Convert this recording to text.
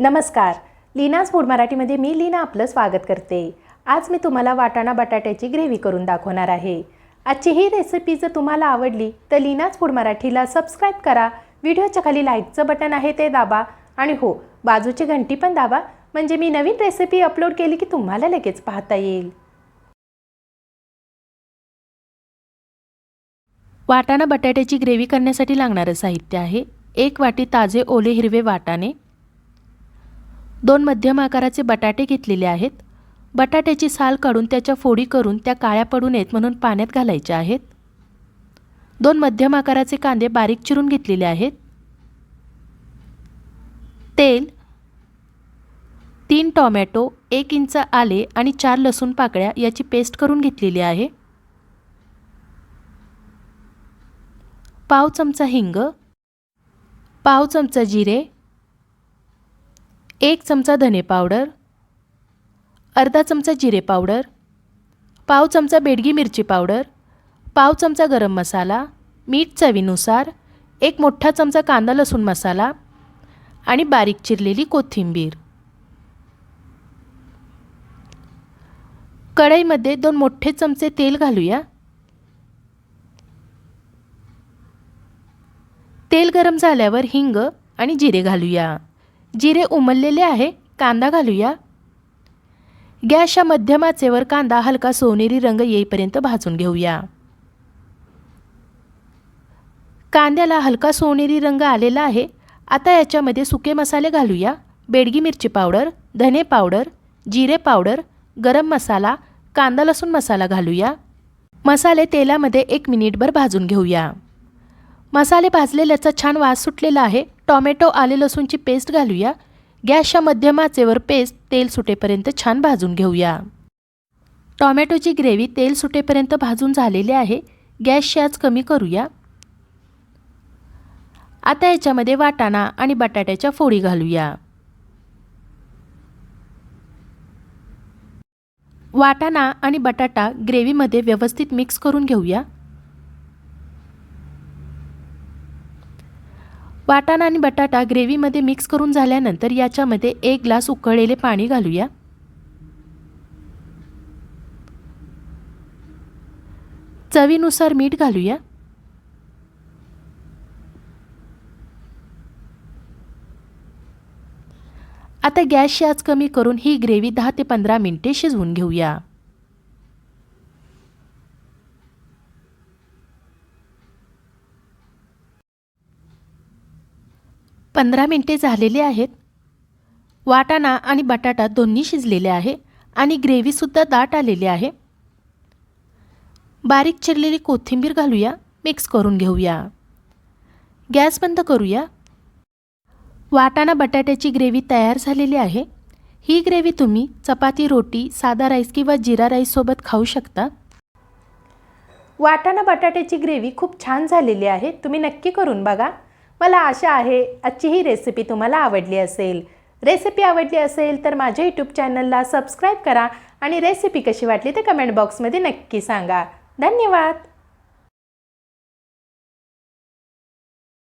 नमस्कार. लीनाज फूड मराठीमध्ये मी लीना आपलं स्वागत करते. आज मी तुम्हाला वाटाणा बटाट्याची ग्रेव्ही करून दाखवणार आहे. आजची ही रेसिपी जर तुम्हाला आवडली तर लीनाज फूड मराठीला सबस्क्राईब करा. व्हिडिओच्या खाली लाईकचं बटन आहे ते दाबा. आणि हो बाजूची घंटी पण दाबा. म्हणजे मी नवीन रेसिपी अपलोड केली की तुम्हाला लगेच पाहता येईल. वाटाणा बटाट्याची ग्रेव्ही करण्यासाठी लागणारं साहित्य आहे. एक वाटी ताजे ओले हिरवे वाटाणे दोन मध्यम आकाराचे बटाटे घेतलेले आहेत. बटाट्याची साल काढून त्याच्या फोडी करून त्या काळ्या पडू नयेत म्हणून पाण्यात घालायच्या आहेत. दोन मध्यम आकाराचे कांदे बारीक चिरून घेतलेले आहेत. तेल तीन टॉमॅटो एक इंच आले आणि चार लसूण पाकळ्या याची पेस्ट करून घेतलेली आहे. पाव चमचा हिंग पाव चमचा जिरे एक चमचा धने पावडर अर्धा चमचा जिरे पावडर पाव चमचा बेडगी मिरची पावडर पाव चमचा गरम मसाला मीठ चवीनुसार एक मोठा चमचा कांदा लसूण मसाला आणि बारीक चिरलेली कोथिंबीर. कढईमध्ये दोन मोठे चमचे तेल घालूया. तेल गरम झाल्यावर हिंग आणि जिरे घालूया. जिरे उमललेले आहे कांदा घालूया. गॅसच्या मध्यमाचेवर कांदा हलका सोनेरी रंग येईपर्यंत भाजून घेऊया. कांद्याला हलका सोनेरी रंग आलेला आहे आता याच्यामध्ये सुके मसाले घालूया. बेडगी मिरची पावडर धने पावडर जिरे पावडर गरम मसाला कांदा लसूण मसाला घालूया. मसाले तेलामध्ये एक मिनिटभर भाजून घेऊया. मसाले भाजलेल्याचा छान वास सुटलेला आहे. टॉमॅटो आले लसूणची पेस्ट घालूया. गॅसच्या मध्यम आचेवर पेस्ट तेल सुटेपर्यंत छान भाजून घेऊया. टॉमॅटोची ग्रेव्ही तेल सुटेपर्यंत भाजून झालेली आहे. गॅसची आज कमी करूया. आता याच्यामध्ये वाटाणा आणि बटाट्याच्या फोडी घालूया. वाटाणा आणि बटाटा ग्रेव्हीमध्ये व्यवस्थित मिक्स करून घेऊया. वाटाणा आणि बटाटा ग्रेव्हीमध्ये मिक्स करून झाल्यानंतर याच्यामध्ये एक ग्लास उकळलेले पाणी घालूया. चवीनुसार मीठ घालूया. आता गॅसची आज कमी करून ही ग्रेव्ही दहा ते पंधरा मिनटे शिजवून घेऊया. पंधरा मिनटे झालेली आहेत. वाटाणा आणि बटाटा दोन्ही शिजलेले आहे आणि ग्रेव्हीसुद्धा दाट आलेली आहे. बारीक चिरलेली कोथिंबीर घालूया मिक्स करून घेऊया. गॅस बंद करूया. वाटाणा बटाट्याची ग्रेव्ही तयार झालेली आहे. ही ग्रेव्ही तुम्ही चपाती रोटी साधा राईस किंवा जिरा राईससोबत खाऊ शकता. वाटाणा बटाट्याची ग्रेव्ही खूप छान झालेली आहे. तुम्ही नक्की करून बघा. मला आशा आहे आजची ही रेसिपी तुम्हाला आवडली असेल. रेसिपी आवडली असेल तर माझ्या यूट्यूब चॅनलला सबस्क्राईब करा आणि रेसिपी कशी वाटली ते कमेंट बॉक्समध्ये नक्की सांगा. धन्यवाद!